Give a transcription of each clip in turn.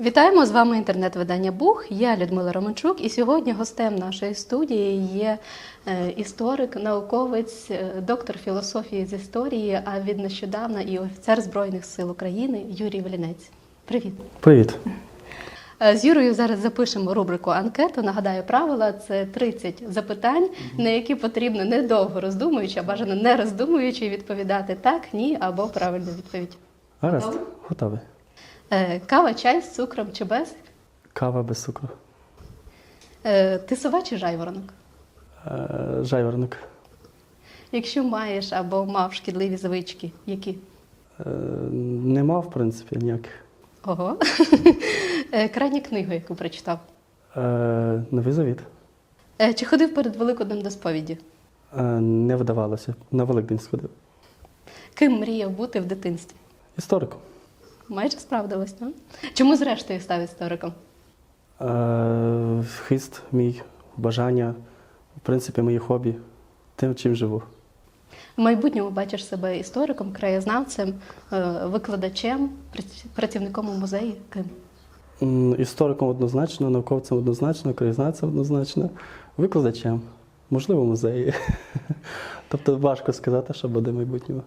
Вітаємо з вами інтернет-видання Бух. Я Людмила Романчук, і сьогодні гостем нашої студії є е, історик, науковець, е, доктор філософії з історії, а від нещодавна і офіцер Збройних сил України Юрій Велінець. Привіт. Привіт. Е, З Юрою зараз запишемо рубрику анкету. Нагадаю, правила це 30 запитань, на які потрібно недовго роздумуючи, а бажано не роздумуючи відповідати так, ні або правильну відповідь. Гаразд, Готовий? Е, Кава, чай з цукром чи без? Кава без цукру. Е, Ти сова чи жайворонок? Е, Жайворонок. Якщо маєш або мав шкідливі звички, які? Е, Нема, в принципі, ніяких. Ого. Е, Крайня книгу, яку прочитав. Е, Новий завіт. Е, Чи ходив перед Великоднем до сповіді? Е, Не вдавалося. На Великдень сходив. Ким мріяв бути в дитинстві? Істориком. Майже справдилось, так? Чому зрештою став істориком? Е, Хист мій, бажання, в принципі, мої хобі. Тим, чим живу. В майбутньому бачиш себе істориком, краєзнавцем, е, викладачем, працівником у музеї. Ким? Істориком однозначно, науковцем однозначно, краєзнавцем однозначно, викладачем, можливо, музеї. Тобто важко сказати, що буде в майбутньому.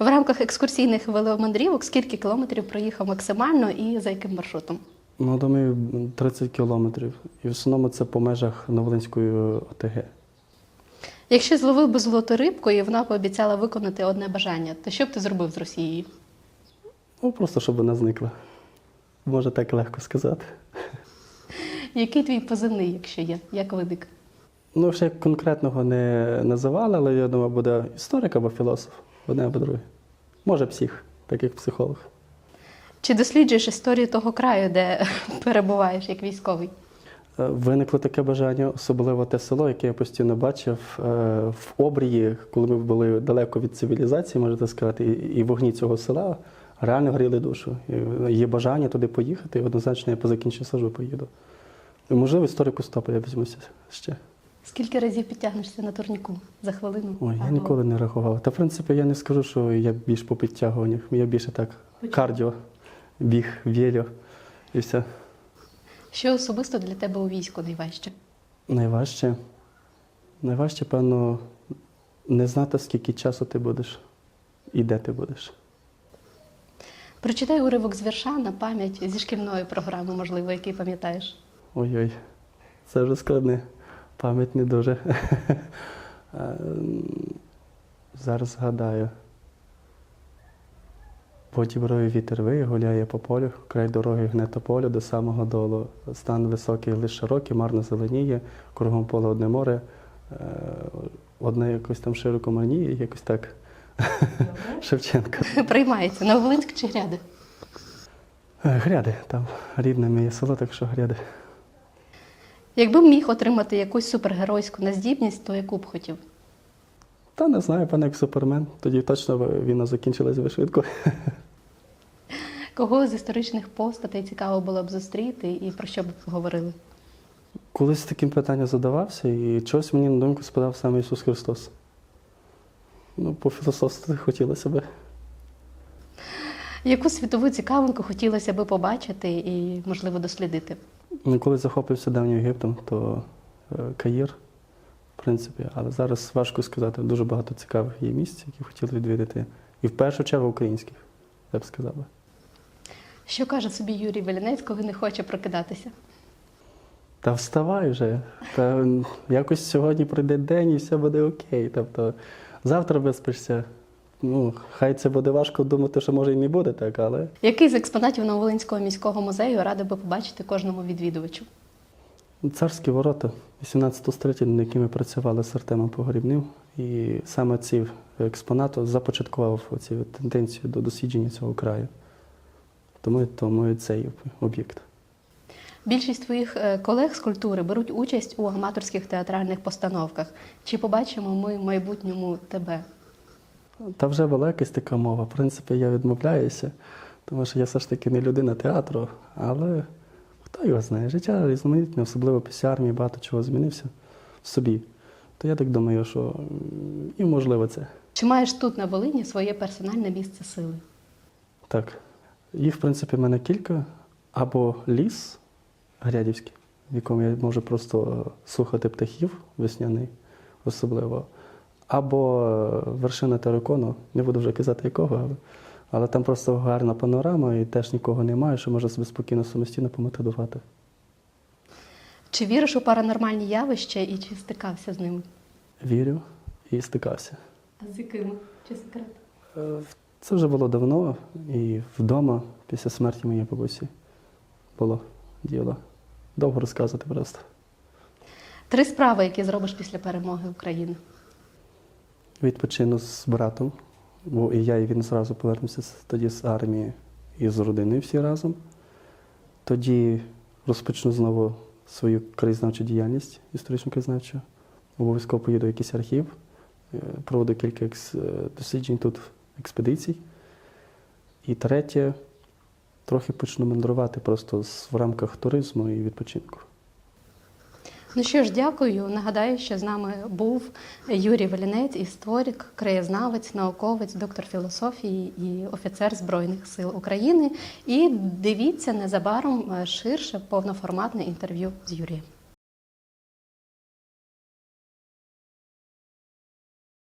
В рамках екскурсійних веломандрівок скільки кілометрів проїхав максимально і за яким маршрутом? Ну, думаю, 30 кілометрів. І в основному це по межах Новолинської ОТГ. Якщо зловив би золоту рибку і вона пообіцяла виконати одне бажання, то що б ти зробив з Росією? Ну, просто щоб вона зникла. Може так легко сказати. Який твій позивний, якщо є, як виник? Ну, ще конкретного не називали, але я думаю, буде історик або філософ, одне або друге. Може, псих, так як психолог. Чи досліджуєш історію того краю, де перебуваєш як військовий? Е, Виникло таке бажання, особливо те село, яке я постійно бачив е, в обрії, коли ми були далеко від цивілізації, можете сказати, і- і вогні цього села реально гріли душу. Є бажання туди поїхати, і однозначно я по закінченню служби поїду. Можливо, історику стопу я візьмуся ще. Скільки разів підтягнешся на турніку за хвилину? Ой, я Або- ніколи не рахував. Та в принципі я не скажу, що я більш по підтягуваннях. Я більше так кардіо, біг, вєлю і все. Що особисто для тебе у війську найважче? Найважче. Найважче, певно, не знати, скільки часу ти будеш і де ти будеш. Прочитай уривок з вірша на пам'ять зі шкільної програми, можливо, який пам'ятаєш. Ой-ой, це вже складне. Пам'ять не дуже. Ем, Зараз згадаю. По діброві вітер виє, гуляє по полю, край дороги гне то полю до самого долу. Стан високий, лише широкий, марно зеленіє, кругом поле одне море, е, одне якось там широко маніє, якось так. Шевченка. Приймається на Нововолинськ чи гряди? Е, Гряди, там рідне моє село, так що гряди. Якби міг отримати якусь супергеройську наздібність, то яку б хотів? Та не знаю, пане як супермен. Тоді точно війна закінчилась би швидко. Кого з історичних постатей цікаво було б зустріти і про що б говорили? Колись таким питанням задавався, і чогось мені на думку спадав саме Ісус Христос. Ну, по філософству хотілося би. Яку світову цікавинку хотілося би побачити і, можливо, дослідити? Ну, Коли захопився давнім Єгиптом, то е, Каїр, в принципі, але зараз важко сказати, дуже багато цікавих є місць, які хотіли відвідати. І в першу чергу українських, я б сказав. Що каже собі Юрій Велінець, коли не хоче прокидатися? Та вставай вже. Та якось сьогодні пройде день і все буде окей. Тобто завтра виспишся. Ну, хай це буде важко думати, що може і не буде так, але Який з експонатів Нововолинського міського музею радив би побачити кожному відвідувачу? царські ворота 18 століття, над якими працювали з Артемом Погрібним. І саме ці експонати започаткував цю тенденцію до дослідження цього краю. Тому, тому і цей об'єкт. Більшість твоїх е, колег з культури беруть участь у аматорських театральних постановках. Чи побачимо ми в майбутньому тебе? Та вже була якась така мова. В принципі, я відмовляюся, тому що я все ж таки не людина театру, але хто його знає? Життя різноманітне, особливо після армії, багато чого змінився в собі. То я так думаю, що і можливо це. Чи маєш тут на Волині своє персональне місце сили? Так. Їх, в принципі, в мене кілька. або ліс Грядівський, в якому я можу просто е, слухати птахів весняний, особливо, або е, вершина терикону, не буду вже казати якого, але, але там просто гарна панорама і теж нікого немає, що можна собі спокійно самостійно пометодувати. Чи віриш у паранормальні явища і чи стикався з ними? Вірю і стикався. А з якими? Чи секрет? Е, Це вже було давно, і вдома, після смерті моєї бабусі, було діло. Довго розказувати просто. Три справи, які зробиш після перемоги України. Відпочину з братом, бо і я, і він зразу повернемося з- тоді з армії і з родиною всі разом. Тоді розпочну знову свою краєзнавчу діяльність, історично краєзнавчу. Обов'язково поїду в якийсь архів, е, кілька екс- е, досліджень тут, експедицій. І третє, трохи почну мандрувати просто в рамках туризму і відпочинку. Ну що ж, дякую. Нагадаю, що з нами був Юрій Велінець, історик, краєзнавець, науковець, доктор філософії і офіцер Збройних сил України. І дивіться незабаром ширше повноформатне інтерв'ю з Юрієм.